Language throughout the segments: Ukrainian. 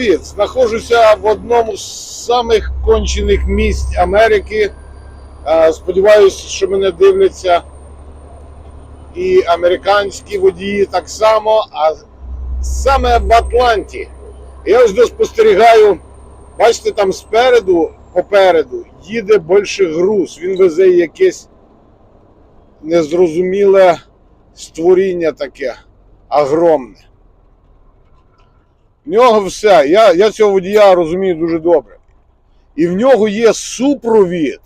Привіт! Знаходжуся в одному з самих кончених місць Америки. Сподіваюсь, що мене дивляться і американські водії так само, а саме в Атланті. Я ось спостерігаю, бачите, там спереду, попереду, їде більше груз. Він везе якесь незрозуміле створіння таке огромне. В нього все. Я, я цього водія розумію дуже добре. І в нього є супровід.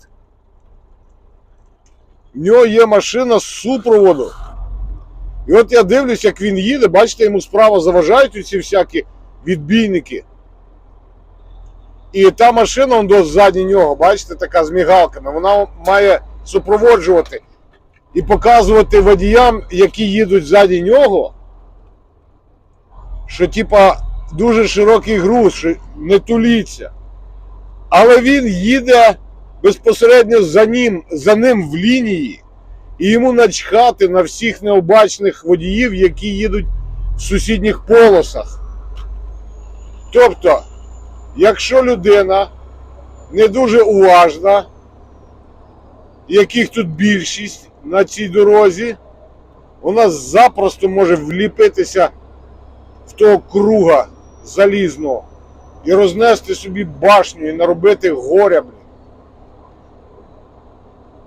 В нього є машина з супроводу. І от я дивлюсь, як він їде, бачите, йому справа заважають ці всякі відбійники. І та машина до ззаді нього, бачите, така з мігалками, вона має супроводжувати і показувати водіям, які їдуть ззаді нього, що типа дуже широкий груз, не туліться. Але він їде безпосередньо за ним, за ним в лінії, і йому начхати на всіх необачних водіїв, які їдуть в сусідніх полосах. Тобто, якщо людина не дуже уважна, яких тут більшість на цій дорозі, вона запросто може вліпитися в того круга залізного і рознести собі башню і наробити горя. Блін.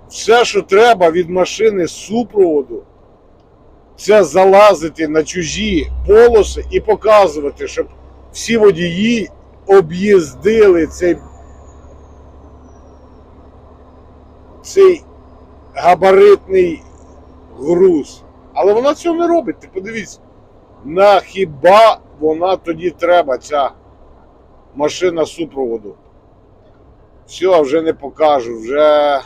Все, що треба від машини супроводу, це залазити на чужі полоси і показувати, щоб всі водії об'їздили цей, цей габаритний груз. Але вона цього не робить, ти подивіться. На хіба вона тоді треба, ця машина супроводу? Все, вже не покажу, вже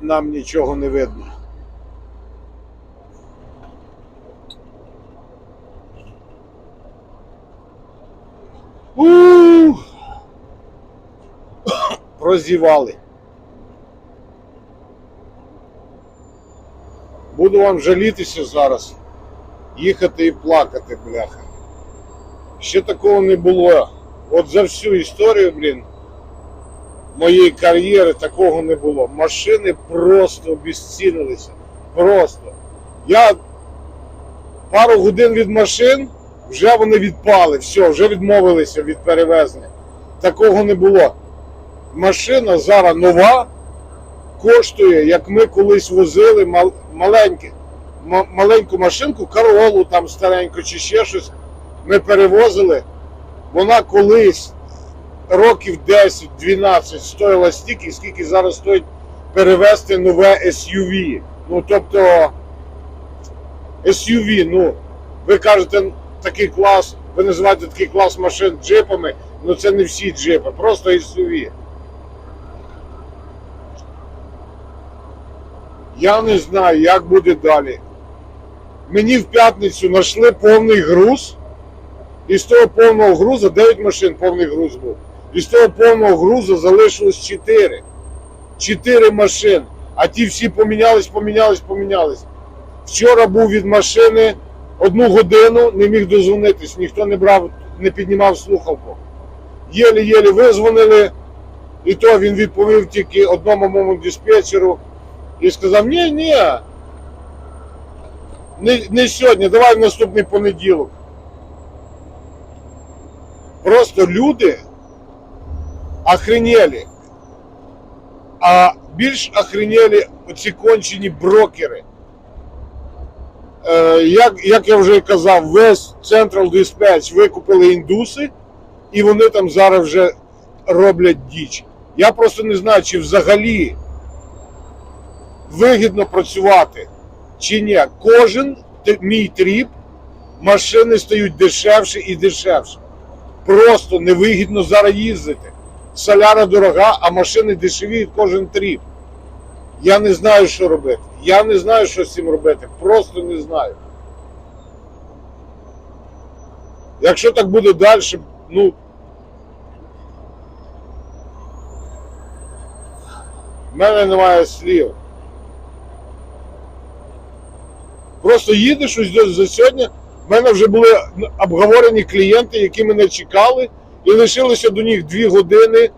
нам нічого не видно. Ух! Прозівали. Буду вам жалітися зараз. Їхати і плакати, бляха. Ще такого не було. От за всю історію, блін, моєї кар'єри такого не було. Машини просто обезцінилися. Просто. Я пару годин від машин, вже вони відпали, все, вже відмовилися від перевезення. Такого не було. Машина зараз нова, коштує, як ми колись возили мал, маленькі, ма- маленьку машинку, королу там стареньку чи ще щось. Ми перевозили. Вона колись років 10-12 стоїла стільки, скільки зараз стоїть перевезти нове SUV. Ну, тобто SUV, ну, ви кажете, такий клас, ви називаєте такий клас машин джипами, ну це не всі джипи, просто SUV. Я не знаю, як буде далі. Мені в п'ятницю знайшли повний груз, і з того повного грузу 9 машин повний груз був. І з того повного грузу залишилось 4. 4 машин. А ті всі помінялись, помінялись, помінялись. Вчора був від машини одну годину, не міг дозвонитись, ніхто не брав, не піднімав слухавку. Єлі-єлі визвонили, і то він відповів тільки одному моєму диспетчеру і сказав: ні, ні. Не, не сьогодні, давай в наступний понеділок. Просто люди охренели. А більш охренели оці кончені брокери. Е, як, як я вже казав, весь Central Dispatch викупили індуси, і вони там зараз вже роблять діч. Я просто не знаю, чи взагалі вигідно працювати, чи ні. Кожен мій тріп машини стають дешевше і дешевше. Просто невигідно зараз їздити. Соляра дорога, а машини дешевіють кожен тріп. Я не знаю, що робити. Я не знаю, що з цим робити. Просто не знаю. Якщо так буде далі, ну. В мене немає слів. Просто їдеш ось за сьогодні, В мене вже були обговорені клієнти, які мене чекали, і лишилося до них 2 години,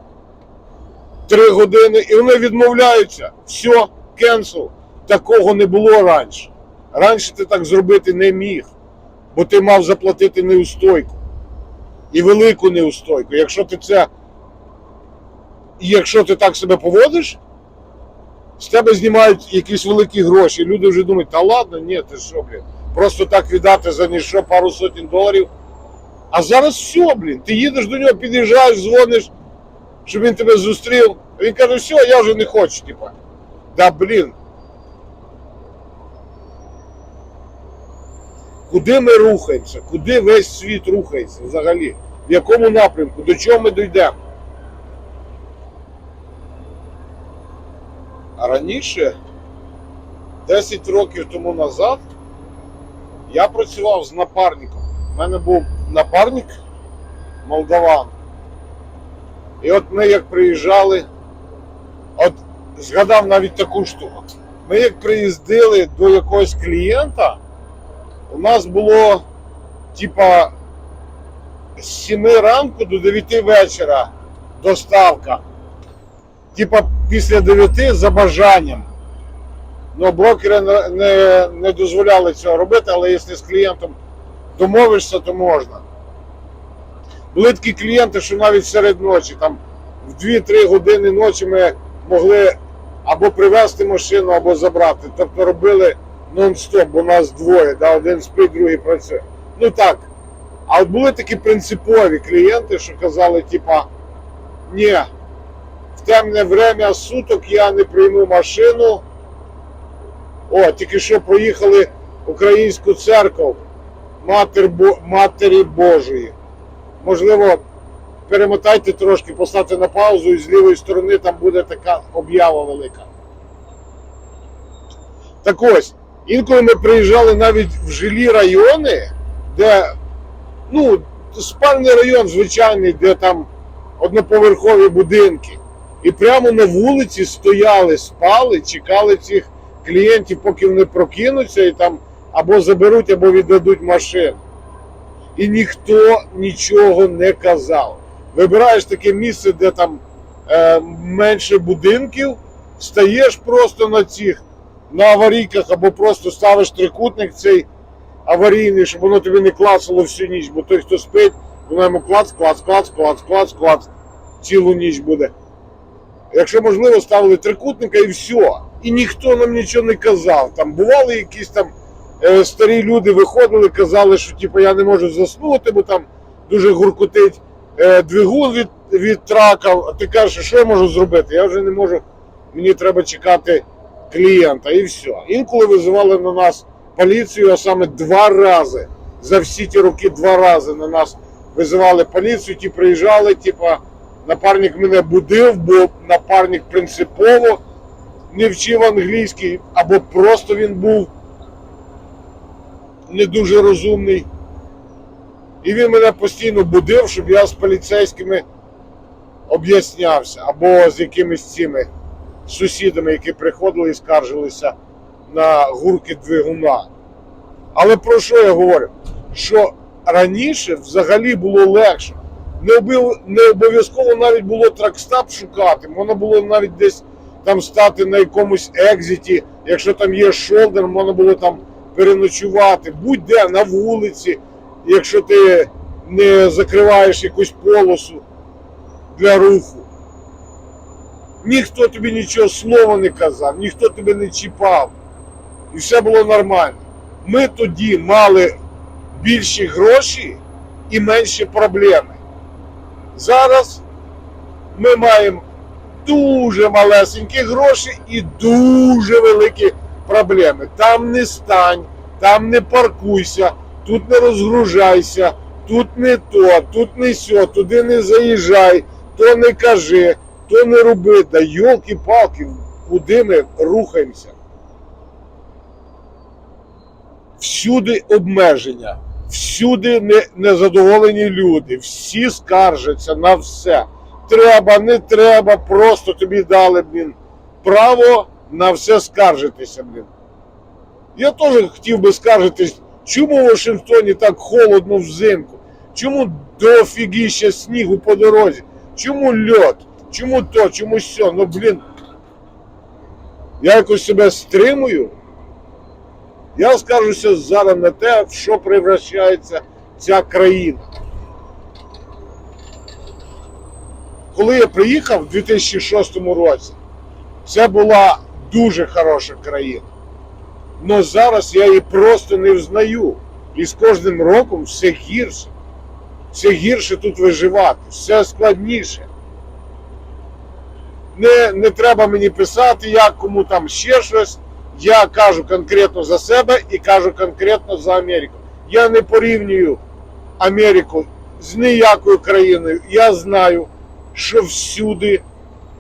3 години, і вони відмовляються. Все, кенсел. Такого не було раніше. Раніше ти так зробити не міг, бо ти мав заплатити неустойку. І велику неустойку. Якщо ти це. Якщо ти так себе поводиш, з тебе знімають якісь великі гроші. Люди вже думають, та ладно, ні, ти що, блін, просто так віддати за ніщо пару сотень доларів. А зараз все, блін, ти їдеш до нього, під'їжджаєш, дзвониш, щоб він тебе зустрів. Він каже, все, я вже не хочу, типа. Да блін. Куди ми рухаємося? Куди весь світ рухається взагалі? В якому напрямку? До чого ми дійдемо? А раніше, 10 років тому назад, я працював з напарником. У мене був напарник молдаван. І от ми як приїжджали, от згадав навіть таку штуку. Ми як приїздили до якогось клієнта, у нас було типа з 7 ранку до 9 вечора доставка. Типа після 9 за бажанням. Ну, брокери не, не, не дозволяли цього робити, але якщо з клієнтом домовишся, то можна. Були такі клієнти, що навіть серед ночі, там в 2-3 години ночі ми могли або привезти машину, або забрати. Тобто робили нон-стоп, бо нас двоє, да, один спить, другий працює. Ну так. А от були такі принципові клієнти, що казали, типа, ні, темне время суток я не прийму машину. О, тільки що проїхали українську церкву Матер, Матері Божої. Можливо, перемотайте трошки, поставте на паузу, і з лівої сторони там буде така об'ява велика. Так ось, інколи ми приїжджали навіть в жилі райони, де, ну, спальний район звичайний, де там одноповерхові будинки. І прямо на вулиці стояли, спали, чекали цих клієнтів, поки вони прокинуться і там або заберуть, або віддадуть машину. І ніхто нічого не казав. Вибираєш таке місце, де там е, менше будинків, стаєш просто на цих, на аварійках, або просто ставиш трикутник цей аварійний, щоб воно тобі не клацало всю ніч, бо той, хто спить, воно йому клац, клац, клац, клац, клац, клац, цілу ніч буде. Якщо можливо, ставили трикутника і все. І ніхто нам нічого не казав. Там бували якісь там е, старі люди виходили, казали, що типу, я не можу заснути, бо там дуже гуркотить е, двигун від, від трака. А ти кажеш, що я можу зробити? Я вже не можу, мені треба чекати клієнта і все. Інколи визивали на нас поліцію, а саме два рази. За всі ті роки два рази на нас визивали поліцію, ті приїжджали, типа. Напарник мене будив, бо напарник принципово не вчив англійський, або просто він був не дуже розумний. І він мене постійно будив, щоб я з поліцейськими об'яснявся, або з якимись цими сусідами, які приходили і скаржилися на гурки двигуна. Але про що я говорю? Що раніше взагалі було легше не обов- не обов'язково навіть було тракстап шукати, можна було навіть десь там стати на якомусь екзиті, якщо там є шолдер, можна було там переночувати, будь-де на вулиці, якщо ти не закриваєш якусь полосу для руху. Ніхто тобі нічого слова не казав, ніхто тебе не чіпав. І все було нормально. Ми тоді мали більші гроші і менші проблеми. Зараз ми маємо дуже малесенькі гроші і дуже великі проблеми. Там не стань, там не паркуйся, тут не розгружайся, тут не то, тут не сьо, туди не заїжджай, то не кажи, то не роби. Да йолки-палки, куди ми рухаємося? Всюди обмеження. Всюди не- незадоволені люди, всі скаржаться на все. Треба, не треба, просто тобі дали, блін, право на все скаржитися, блін. Я теж хотів би скаржитись Чому в Вашингтоні так холодно взимку? Чому дофігіща снігу по дорозі? Чому льот? Чому то, чому сьо? Ну блін. Я якось себе стримую. Я скажуся зараз на те, в що превращається ця країна. Коли я приїхав у 2006 році, це була дуже хороша країна. Но зараз я її просто не взнаю. І з кожним роком все гірше. Все гірше тут виживати, все складніше. Не, не треба мені писати, як кому там ще щось. Я кажу конкретно за себе і кажу конкретно за Америку. Я не порівнюю Америку з ніякою країною. Я знаю, що всюди,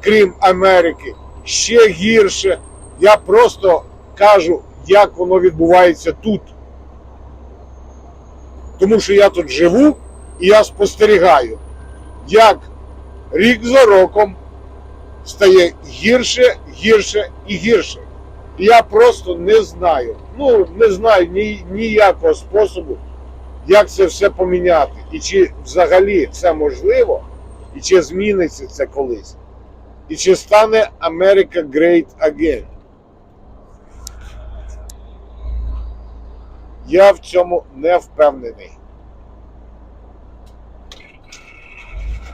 крім Америки, ще гірше. Я просто кажу, як воно відбувається тут. Тому що я тут живу і я спостерігаю, як рік за роком стає гірше, гірше і гірше. Я просто не знаю. Ну, не знаю ні, ніякого способу, як це все поміняти. І чи взагалі це можливо, і чи зміниться це колись. І чи стане Америка Great Again. Я в цьому не впевнений.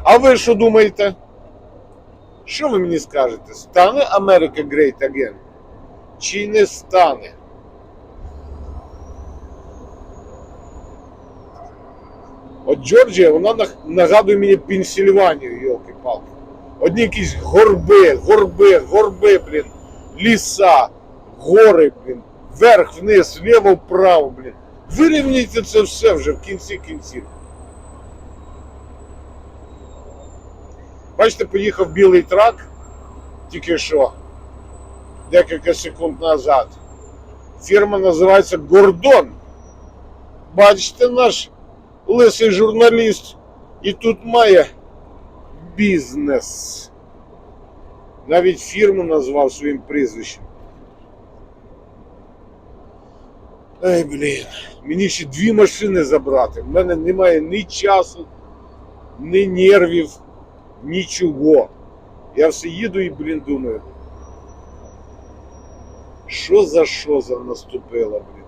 А ви що думаєте? Що ви мені скажете? Стане Америка Great Again? Чи не стане? От Джорджія, вона нагадує мені Пенсільванію, йолки-палки. Одні якісь горби, горби, горби, блін, ліса, гори, блін, вверх, вниз, вліво, вправо, блін. Вирівняйте це все вже в кінці кінців. Бачите, поїхав білий трак тільки що, декілька секунд назад. Фірма називається Гордон. Бачите, наш лисий журналіст і тут має бізнес. Навіть фірму назвав своїм прізвищем. Ай, блін, мені ще дві машини забрати. В мене немає ні часу, ні нервів, нічого. Я все їду і, блін, думаю. Що за що за наступила, блін?